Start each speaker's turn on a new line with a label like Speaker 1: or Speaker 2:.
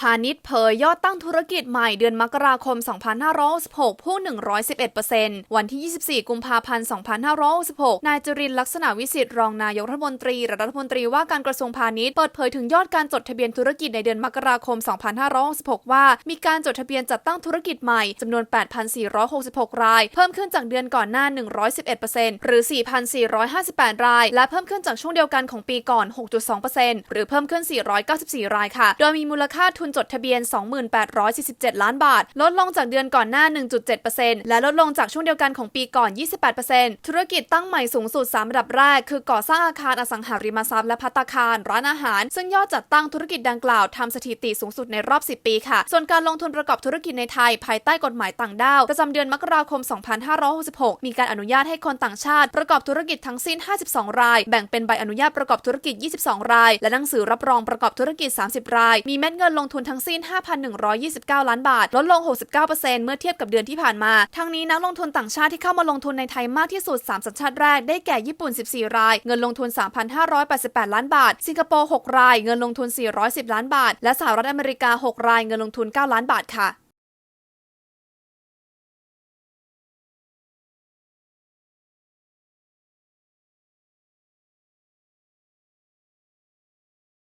Speaker 1: พาณิชย์เผยยอดตั้งธุรกิจใหม่เดือนมกราคม 2566พุ่ง111%วันที่ 24 กุมภาพันธ์ 2566 นายจรินทร์ลักษณะวิสิทธิ์รองนายกรัฐมนตรีรัฐมนตรีว่าการกระทรวงพาณิชย์เปิดเผยถึงยอดการจดทะเบียนธุรกิจในเดือนมกราคม 2566 ว่า มีการจดทะเบียนจัดตั้งธุรกิจใหม่จำนวน 8,466 ราย เพิ่มขึ้นจากเดือนก่อนหน้า 111%หรือ 4,458 ราย และเพิ่มขึ้นจากช่วงเดียวกันของปีก่อน 6.2%หรือเพิ่มขึ้น 494 รายค่ะ โดยมีมูลค่าทุนจดทะเบียน 2847 ล้านบาท ลดลงจากเดือนก่อนหน้า 1.7%และลดลงจากช่วงเดียวกันของปีก่อน 28%ธุรกิจตั้งใหม่สูงสุด 3 ระดับแรก คือก่อสร้างอาคารอสังหาริมทรัพย์และพัตตาคาร ร้านอาหาร ซึ่งยอดจัดตั้งธุรกิจดังกล่าวทำสถิติสูงสุดในรอบ 10 ปีค่ะ ส่วนการลงทุนประกอบธุรกิจในไทย ภายใต้กฎหมายต่างด้าวประจำเดือนมกราคม 2566 มีการอนุญาตให้คนต่างชาติ ประกอบธุรกิจทั้งสิ้น 52 ราย แบ่งเป็นใบอนุญาตประกอบธุรกิจ 22 ราย และหนังสือรับรองประกอบธุรกิจ 30 ราย มีเม็ดเงินลงทุนทั้งสิ้น 5,129 ล้านบาท ลดลง 69%เมื่อเทียบกับเดือนที่ผ่านมา ทั้งนี้นักลงทุนต่างชาติที่เข้ามาลงทุนในไทยมากที่สุด 3 สัญชาติแรกได้แก่ญี่ปุ่น 14 ราย เงินลงทุน 3,588 ล้านบาท สิงคโปร์ 6 ราย เงินลงทุน 410 ล้านบาท และสหรัฐอเมริกา 6 ราย เงินลงทุน 9 ล้านบาทค่ะ